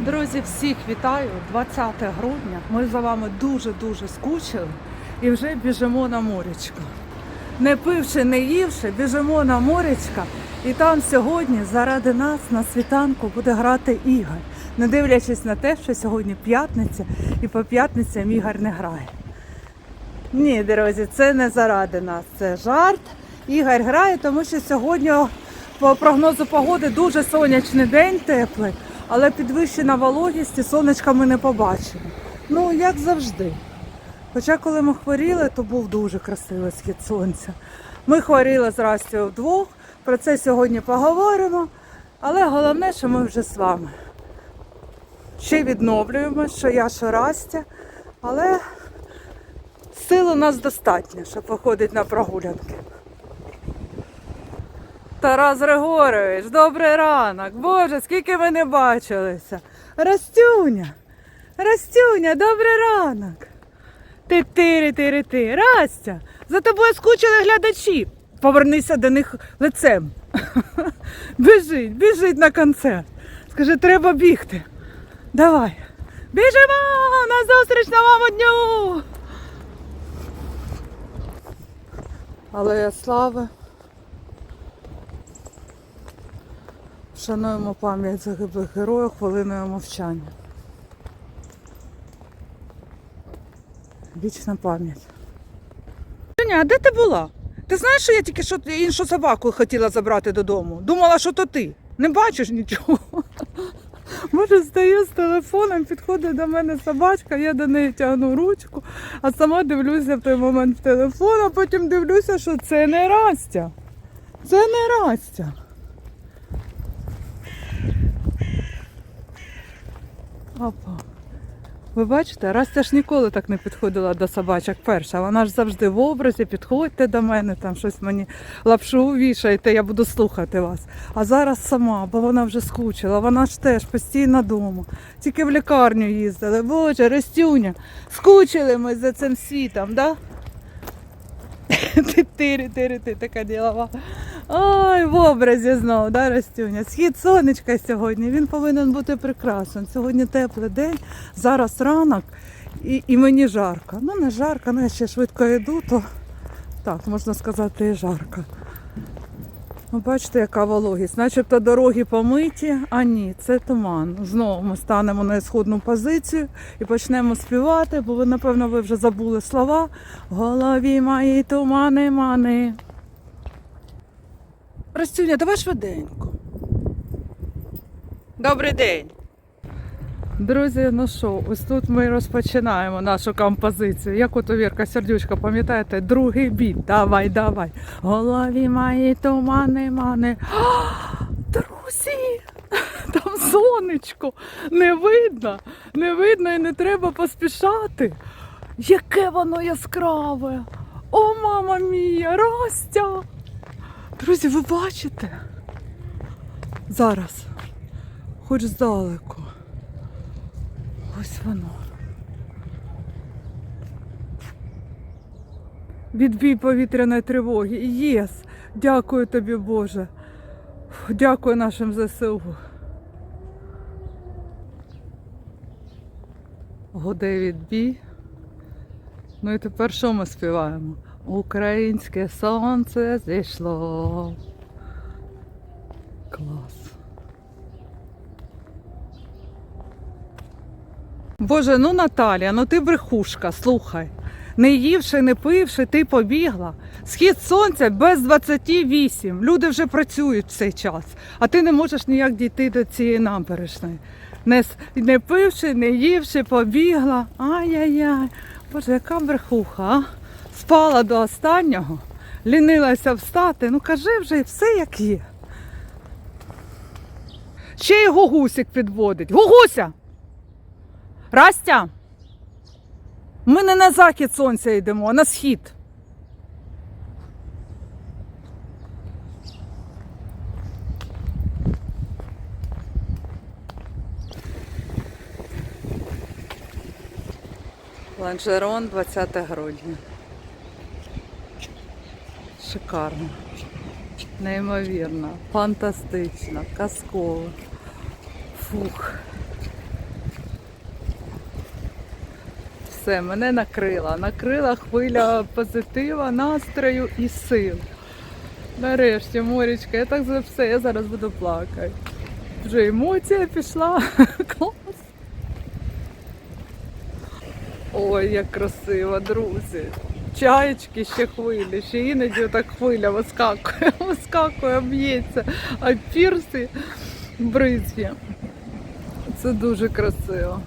Друзі, всіх вітаю! 20 грудня. Ми за вами дуже-дуже скучили і вже біжимо на морячко. Не пивши, не ївши, біжимо на морячка. І там сьогодні заради нас на світанку буде грати Ігор, не дивлячись на те, що сьогодні п'ятниця і по п'ятницям Ігор не грає. Ні, друзі, це не заради нас, це жарт. Ігор грає, тому що сьогодні по прогнозу погоди дуже сонячний день теплий, але підвищена вологість і сонечка ми не побачимо. Ну, як завжди. Хоча, коли ми хворіли, то був дуже красивий схід сонця. Ми хворіли з Растю вдвох, про це сьогодні поговоримо. Але головне, що ми вже з вами. Ще відновлюємо, що я, що Растя, але сил у нас достатньо, щоб виходити на прогулянки. Тарас Григорович, добрий ранок. Боже, скільки ми не бачилися. Растюня, Растюня, добрий ранок. Ти тири тири ти Растя, за тобою скучили глядачі. Повернися до них лицем. Біжить, біжить на концерт. Скажи, треба бігти. Давай. Біжимо на зустріч новому дню. Алея слави. Вшануємо пам'ять загиблих героїв хвилиною мовчання. Вічна пам'ять. Женя, а де ти була? Ти знаєш, що я тільки що іншу собаку хотіла забрати додому? Думала, що то ти. Не бачиш нічого. Може, стою з телефоном, підходить до мене собачка, я до неї тягну ручку, а сама дивлюся в той момент в телефон, а потім дивлюся, що це не Растя. Це не Растя. Ви бачите, Растя ж ніколи так не підходила до собачок перша. Вона ж завжди в образі, підходьте до мене, там щось мені лапшу вішаєте, я буду слухати вас. А зараз сама, бо вона вже скучила, вона ж теж постійно вдома. Тільки в лікарню їздили. Боже, Растюня, скучили ми за цим світом, да? Ти тири, ти така ділова. Ой, в образі знову, да, Растюня? Схід сонечка сьогодні, він повинен бути прекрасним. Сьогодні теплий день, зараз ранок і, і мені жарко. Ну, не жарко, ну я ще швидко йду, то так, можна сказати, і жарко. Ну, бачите, яка вологість. Начебто дороги помиті, а ні, це туман. Знову ми станемо на ісходну позицію і почнемо співати, бо ви, напевно, ви вже забули слова. В голові мої тумани мани. Растюня, давай швиденько. Добрий день. Друзі, ну що, ось тут ми розпочинаємо нашу композицію. Як от у Вірка Сердючка, пам'ятаєте, другий біт. Давай, давай. Голові мої тумани, мани. А, Друзі! Там сонечко. Не видно, не видно і не треба поспішати. Яке воно яскраве! О, мама мія, Ростя! Друзі, ви бачите? Зараз, хоч здалеку. Ось воно. Відбій повітряної тривоги. Єс! Дякую тобі, Боже. Дякую нашим ЗСУ. Годе відбій. Ну і тепер що ми співаємо? Українське сонце зійшло. Клас. Боже, ну Наталія, ну ти брехушка, слухай. Не ївши, не пивши, ти побігла. Схід сонця без 28. Люди вже працюють в цей час, а ти не можеш ніяк дійти до цієї набережної. Не, не пивши, не ївши, побігла. Ай-яй-яй. Боже, яка брехуха, а? Спала до останнього, лінилася встати. Ну кажи вже все як є. Ще й гугусик підводить. Гугуся! Растя! Ми не на захід сонця йдемо, а на схід. Ланжерон 20 грудня шикарно, неймовірно, фантастично, казково. Фух. Все, мене накрила. Накрила хвиля позитива, настрою і сил. Нарешті, морічка, я так за все, я зараз буду плакати. Вже емоція пішла. Клас. Ой, як красиво, друзі. Чаєчки ще хвилі, ще іноді так хвиля вискакує, вискакує, б'ється, а пірси бризє. Це дуже красиво.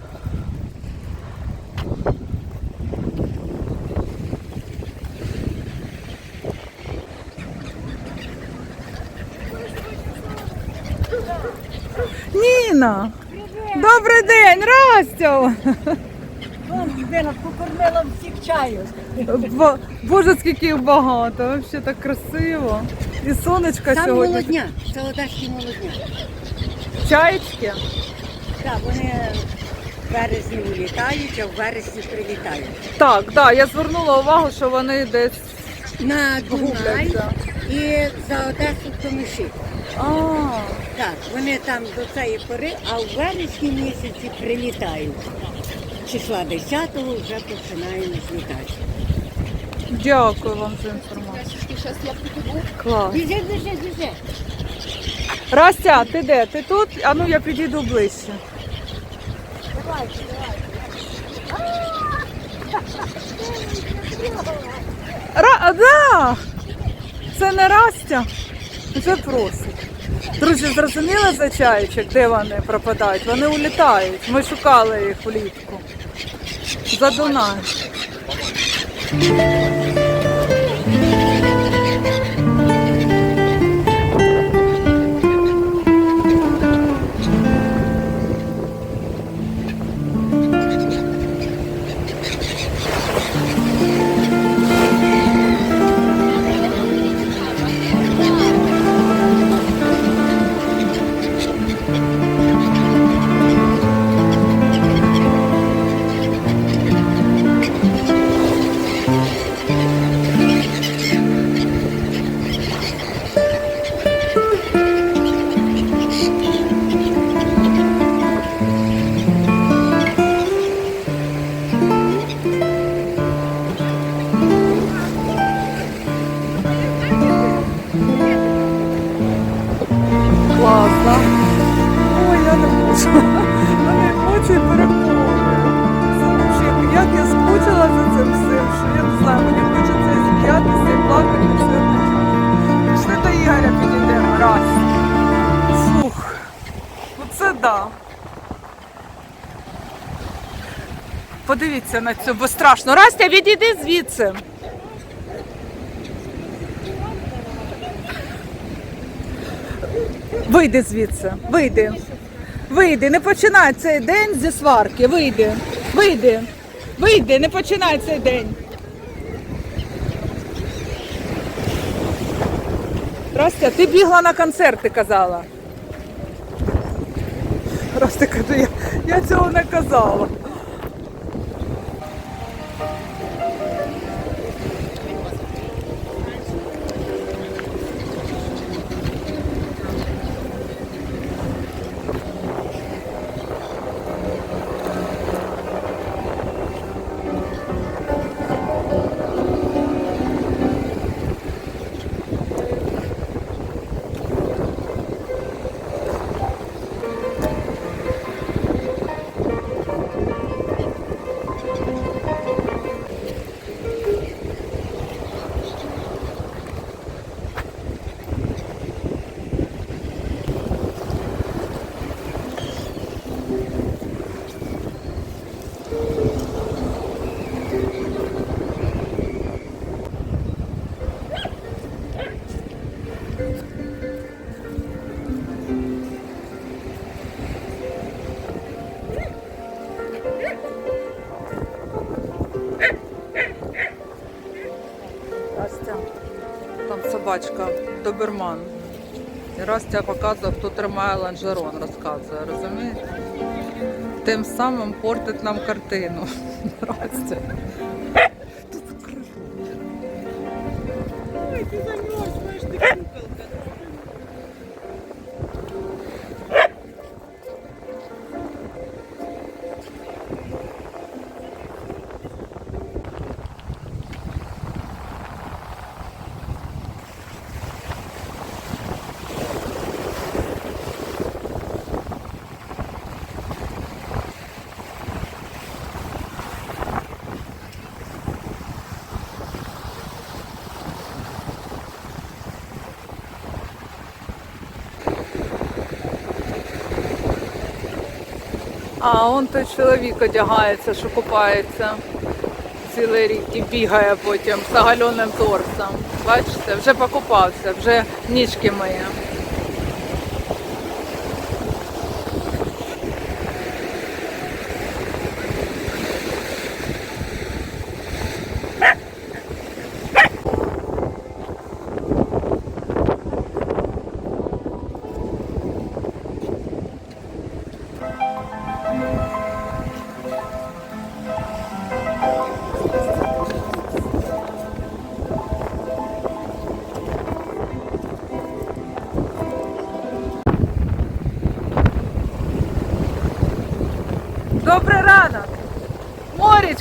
Ніна! Добрий день, Растя! Людина покормила всіх чаю. Бо- Боже, скільки їх багато, взагалі так красиво. І сонечко Там сьогодні. молодня, це одеський молодня. Чаєчки? Так, вони в березні вилітають, а в вересні прилітають. Так, так, я звернула увагу, що вони десь. На Дунай Губляться. і за Одесу в Томиші. А, Так, вони там до цієї пори, а в вересні місяці прилітають. Числа 10-го вже починаємо злітати. дякую вам за інформацію. Клас. Біжи, біжи, біжи. Растя, ти де? Ти тут? А ну я підійду ближче. Давайте, Ра... Да! Це не Растя, це просить. Друзі, зрозуміли за чаєчок, де вони пропадають? Вони улітають. Ми шукали їх влітку. За. Класно. Ой, я не можу. Мене емоції переповнюють. Слухай, як- я скучила за цим всім, що я не знаю, мені хочеться і сміятися і плакати і все. Пішли до Ігоря підійдемо раз. Слух. Ну це да. Подивіться на цю, бо страшно. Растя, відійди звідси. Вийди звідси, вийди. Вийди, не починай цей день зі сварки. Вийди. Вийди. Вийди, не починай цей день. Растя, ти бігла на концерт, ти казала. Растя каже, я, я цього не казала. Собачка, доберман. І раз я показує, хто тримає ланжерон, розказує, розумієте? Тим самим портить нам картину. Растя. А он той чоловік одягається, що купається цілий рік і бігає потім з оголеним торсом. Бачите, вже покупався, вже нічки миє.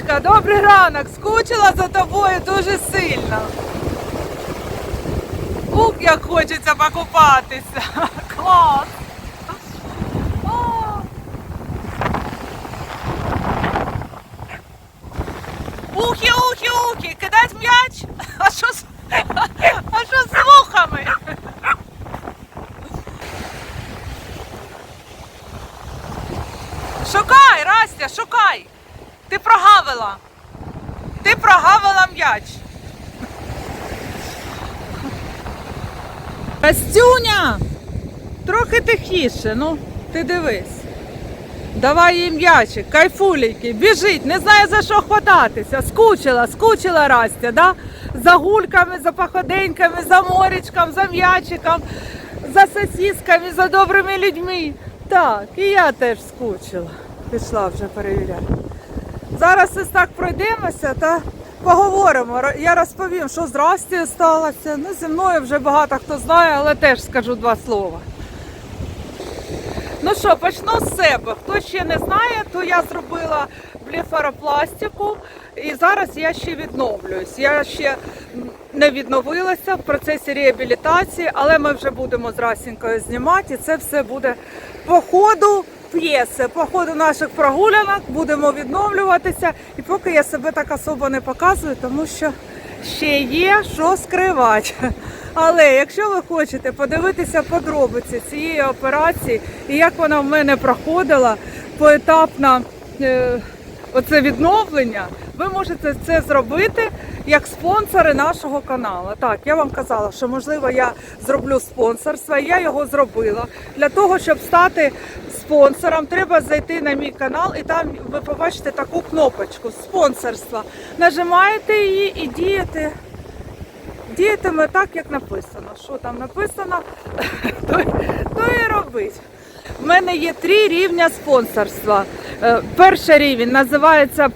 Морічка, добрий ранок! Скучила за тобою дуже сильно. Ух, як хочеться покупатися. Клас! Ухи, ухи, ухи! Кидать м'яч? А що з, а з вухами? Шукай, Растя, шукай! Ти прогавила! Ти прогавила м'яч! Растюня! Трохи тихіше, ну, ти дивись. Давай їй м'ячик, кайфулейки, біжить, не знає за що хвататися. Скучила, скучила Растя, да? За гульками, за походеньками, за морічком, за м'ячиком, за сосісками, за добрими людьми. Так, і я теж скучила. Пішла вже перевіряти. Зараз ось так пройдемося та поговоримо. Я розповім, що з Растією сталося. Ну, зі мною вже багато хто знає, але теж скажу два слова. Ну що, почну з себе. Хто ще не знає, то я зробила блефаропластику і зараз я ще відновлююсь. Я ще не відновилася в процесі реабілітації, але ми вже будемо з Расінькою знімати. І це все буде по ходу п'єси, по ходу наших прогулянок будемо відновлюватися. І поки я себе так особо не показую, тому що ще є що скривати. Але якщо ви хочете подивитися подробиці цієї операції і як вона в мене проходила поетапно е, оце відновлення, ви можете це зробити як спонсори нашого каналу. Так, я вам казала, що можливо я зроблю спонсорство. Я його зробила. Для того, щоб стати спонсором, треба зайти на мій канал і там ви побачите таку кнопочку спонсорства. Нажимаєте її і дієте діятиме так, як написано. Що там написано, то, то і робить. У мене є три рівня спонсорства. Е, Перший рівень називається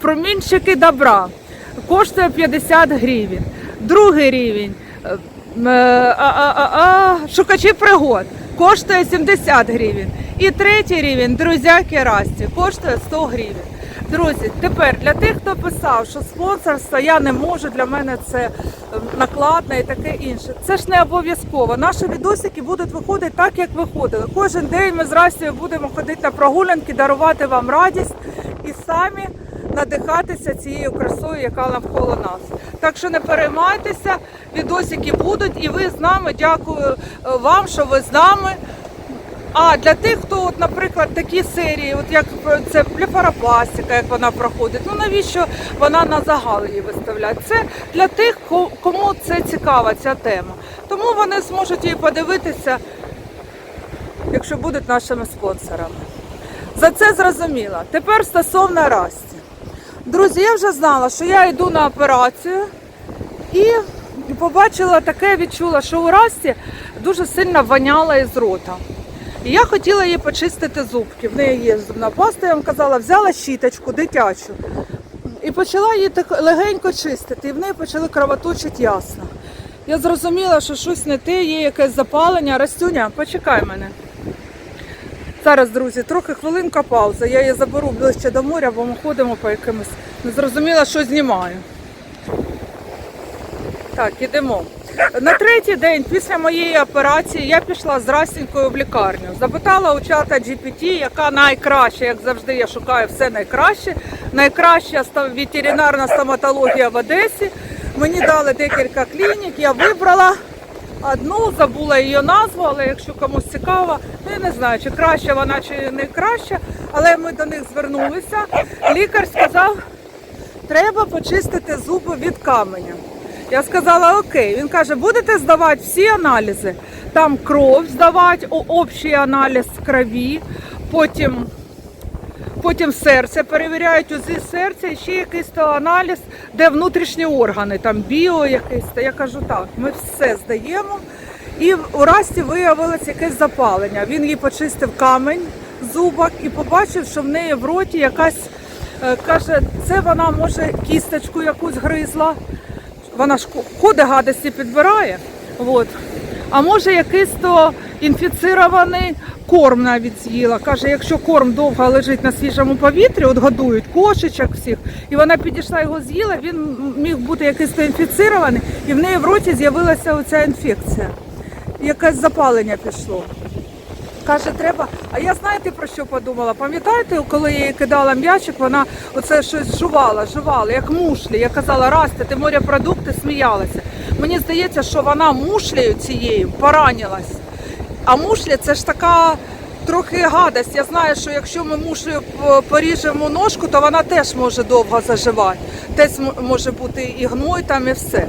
Промінчики добра. Коштує 50 гривень. Другий рівень е, е, шукачі пригод коштує 70 гривень. І третій рівень друзяки Расті коштує 100 гривень. Друзі, тепер для тих, хто писав, що спонсорство я не можу, для мене це е, накладне і таке інше. Це ж не обов'язково. Наші відосики будуть виходити так, як виходили. Кожен день ми з Растю будемо ходити на прогулянки, дарувати вам радість і самі надихатися цією красою, яка навколо нас. Так що не переймайтеся, відосики будуть, і ви з нами. Дякую е, вам, що ви з нами. А для тих, хто, от, наприклад, такі серії, от як це блефаропластика, як вона проходить, ну навіщо вона на загал її виставляє? Це для тих, кому це цікава ця тема. Тому вони зможуть її подивитися, якщо будуть нашими спонсорами. За це зрозуміла. Тепер стосовно Расті. Друзі, я вже знала, що я йду на операцію і побачила таке, відчула, що у Расті дуже сильно воняло із рота. І я хотіла їй почистити зубки. В неї є зубна паста, я вам казала, взяла щіточку дитячу і почала її так легенько чистити. І в неї почали кровоточити ясно. Я зрозуміла, що щось не те, є якесь запалення. Растюня, почекай мене. Зараз, друзі, трохи хвилинка пауза. Я її заберу ближче до моря, бо ми ходимо по якимось. Не зрозуміла, що знімаю. Так, ідемо. На третій день після моєї операції я пішла з Растінькою в лікарню. Запитала у чата GPT, яка найкраща, як завжди, я шукаю все найкраще. Найкраща ветеринарна стоматологія в Одесі. Мені дали декілька клінік, я вибрала одну, забула її назву, але якщо комусь цікаво, ну я не знаю, чи краще вона, чи не краще, але ми до них звернулися. Лікар сказав, треба почистити зуби від каменя. Я сказала окей. Він каже, будете здавати всі аналізи. Там кров здавати, общий аналіз крові, потім, потім серце перевіряють УЗИ серця і ще якийсь то аналіз, де внутрішні органи, там біо якийсь. Я кажу, так, ми все здаємо. І у Расті виявилось якесь запалення. Він їй почистив камень зубок і побачив, що в неї в роті якась е, каже, це вона може кісточку якусь гризла. Вона ж коди гадості підбирає. От. А може якийсь то інфіцірований корм навіть з'їла. Каже, якщо корм довго лежить на свіжому повітрі, от годують кошечок всіх, і вона підійшла його з'їла, він міг бути якийсь то інфіцірований, і в неї в роті з'явилася оця інфекція. Якесь запалення пішло. Каже, треба. А я знаєте про що подумала? Пам'ятаєте, коли я їй кидала м'ячик, вона оце щось жувала, жувала, як мушлі. Я казала, Расти, ти морепродукти сміялася. Мені здається, що вона мушлею цією поранилась. А мушлі це ж така трохи гадость. Я знаю, що якщо ми мушлею поріжемо ножку, то вона теж може довго заживати. Теж може бути і гной там, і все.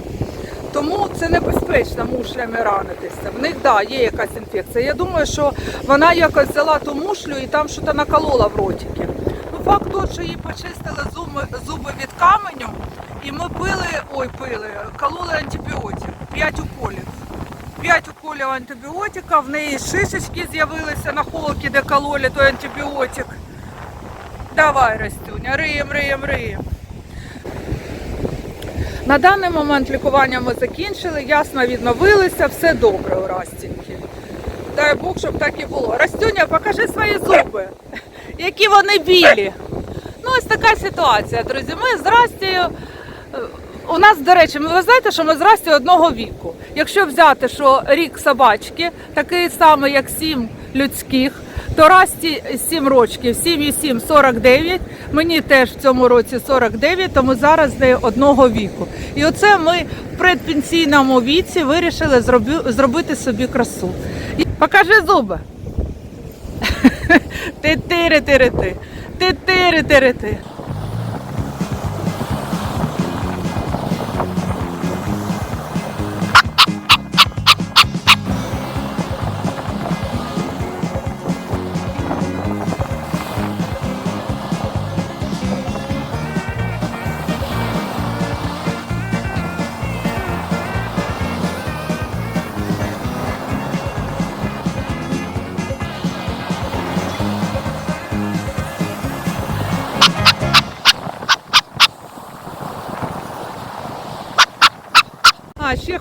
Тому це небезпечно мушлями ранитися. В них да, є якась інфекція. Я думаю, що вона якось взяла ту мушлю і там щось наколола в ротики. Ну, факт той, що їй почистили зуби, зуби від каменю, і ми пили, ой, пили, кололи антибіотик, 5 уколів. 5 уколів антибіотика, в неї шишечки з'явилися на холокі, де кололи той антибіотик. Давай, Растюня, риєм, риєм, риєм. На даний момент лікування ми закінчили, ясно відновилися, все добре у Растіньки. Дай Бог, щоб так і було. Растюня, покажи свої зуби, які вони білі. Ну, ось така ситуація, друзі. Ми з Растією. У нас, до речі, ви знаєте, що ми з Растю одного віку. Якщо взяти, що рік собачки такий самий, як сім людських, то Расті 7 років, 7 і 7 – 49. Мені теж в цьому році 49, тому зараз з нею одного віку. І оце ми в предпенсійному віці вирішили зробити собі красу. Покажи зуби. Ти тири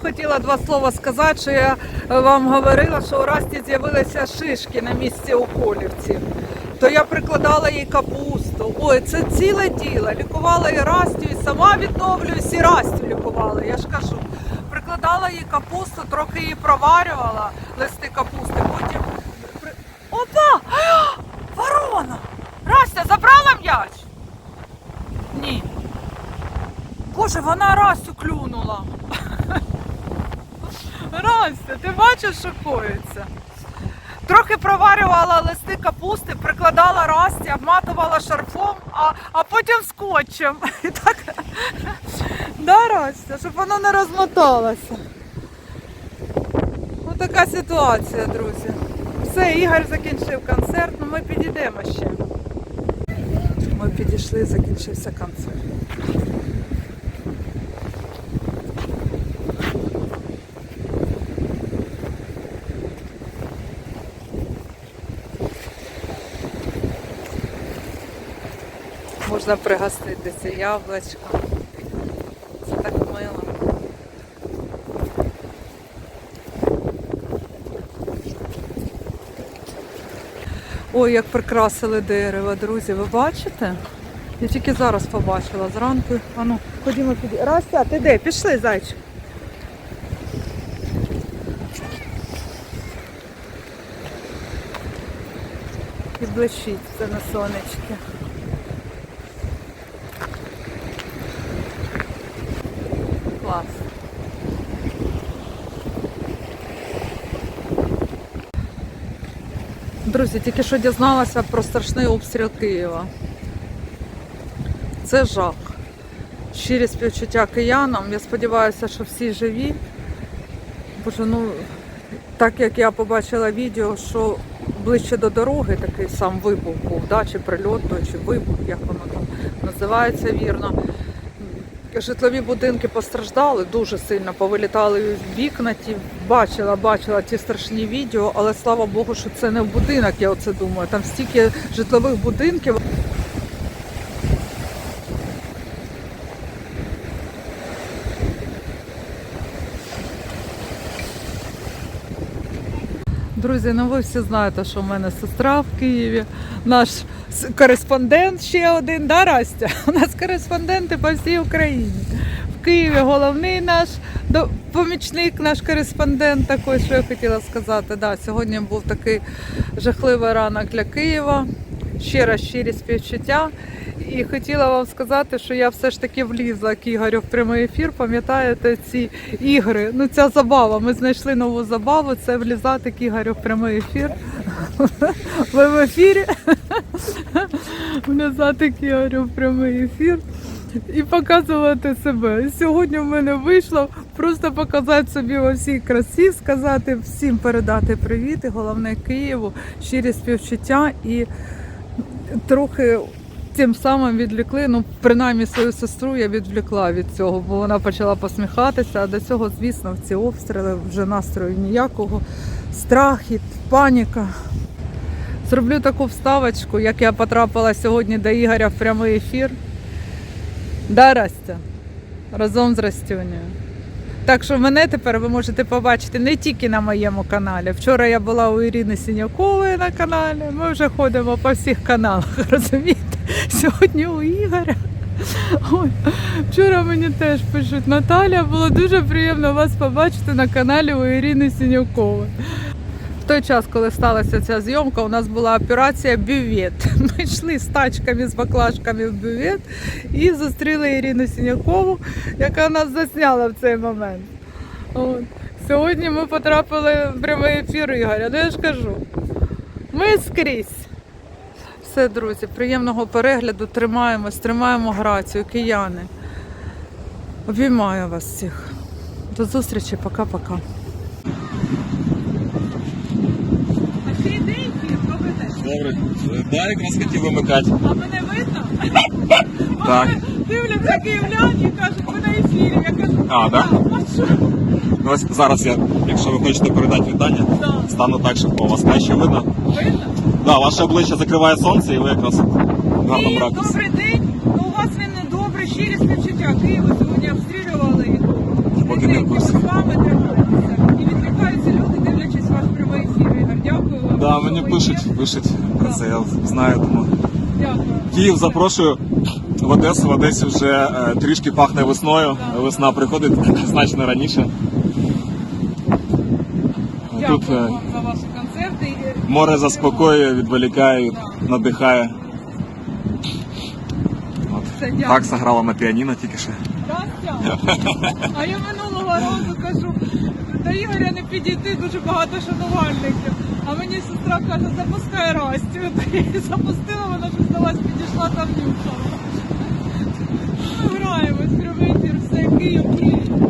хотіла два слова сказати, що я е, вам говорила, що у Расті з'явилися шишки на місці уколівців. То я прикладала їй капусту. Ой, це ціле діло. Лікувала і Растю, і сама відновлююсь, і Растю лікувала. Я ж кажу. Прикладала їй капусту, трохи її проварювала, листи капусти, потім. при- Опа! Ворона! Растя, забрала м'яч? Ні. Боже, вона Растю клюнула. Растя, ти бачиш, що коїться? Трохи проварювала листи капусти, прикладала Расті, обматувала шарфом, а, а потім скотчем. І так, да, Растя, щоб воно не розмоталося. Ось така ситуація, друзі. Все, Ігор закінчив концерт, ну ми підійдемо ще. Ми підійшли, закінчився концерт. Можна пригоститися яблучком. Це так мило. Ой, як прикрасили дерево, друзі, ви бачите? Я тільки зараз побачила зранку. Ану, ходімо піді. Растя, ти де? Пішли, зайчик. І блищить це на сонечки. клас. Друзі, тільки що дізналася про страшний обстріл Києва. Це жах. Щирі співчуття киянам. Я сподіваюся, що всі живі. Боже, ну, так як я побачила відео, що ближче до дороги такий сам вибух був, да? чи прильот, чи вибух, як воно там називається вірно. Житлові будинки постраждали дуже сильно, повилітали вікна. Ті бачила, бачила ті страшні відео, але слава Богу, що це не в будинок, я оце думаю. Там стільки житлових будинків. Друзі, ну ви всі знаєте, що в мене сестра в Києві, наш кореспондент ще один, да, Растя? У нас кореспонденти по всій Україні. В Києві головний наш помічник, наш кореспондент, такий, що я хотіла сказати. Да, сьогодні був такий жахливий ранок для Києва. Ще раз щирі співчуття. І хотіла вам сказати, що я все ж таки влізла к Ігорю в прямий ефір. Пам'ятаєте ці ігри? Ну ця забава. Ми знайшли нову забаву. Це влізати к Ігорю в прямий ефір. Ви в ефірі. Влізати к Ігорю в прямий ефір. І показувати себе. Сьогодні в мене вийшло просто показати собі во всій красі, сказати всім передати привіт, і головне Києву, щирі співчуття і трохи тим самим відвлекли. Ну, принаймні свою сестру я відвлекла від цього, бо вона почала посміхатися. А до цього, звісно, в ці обстріли вже настрою ніякого. Страх і паніка. Зроблю таку вставочку, як я потрапила сьогодні до Ігоря в прямий ефір. Да, Растя? Разом з Растюнею. Так що мене тепер ви можете побачити не тільки на моєму каналі. Вчора я була у Ірини Сінякової на каналі. Ми вже ходимо по всіх каналах, розумієте? Сьогодні у Ігоря. Ой, вчора мені теж пишуть Наталя, було дуже приємно вас побачити на каналі у Ірини Сінякової. В той час, коли сталася ця зйомка, у нас була операція бювет. Ми йшли з тачками, з баклажками в бювет і зустріли Ірину Сінякову, яка нас засняла в цей момент. От. Сьогодні ми потрапили в прямий ефір Ігоря. Ну я ж кажу, ми скрізь. Все, друзі, приємного перегляду. Тримаємось, тримаємо грацію, кияни. Обіймаю вас всіх. До зустрічі, пока-пока. Добре. Да, якраз хотів вимикати. А мене видно? Так. Дивляться київляні і кажуть, ми на ефірі. Я кажу, А, да? Ну, ось зараз я, якщо ви хочете передати вітання, Да. стану так, щоб у вас краще видно. Видно? Да, ваше обличчя закриває сонце і ви якраз в гарному І ракурсі. добрий день. Ну, у вас він не добре, щирі співчуття. Києва сьогодні обстрілювали. Поки не в курсі. з вами тримаємося. І відвлекаються люди, дивлячись ваш прямий ефір. Ігор, дякую вам. Да, що мені ви пишуть, є. пишуть про це, я знаю, тому. Дякую. Київ запрошую в Одесу. В Одесі вже е, трішки пахне весною. Да. Весна приходить значно раніше. Тут е, вам Море заспокоює, відволікає, надихає. От. Так заграла на піаніно тільки ще. А я минулого разу кажу, до Ігоря не підійти дуже багато шанувальників. А мені сестра каже, запускай Растю. І запустила, вона ж здалась, підійшла там нюхала. Ми граємо, прямий ефір, все Київ, Київ.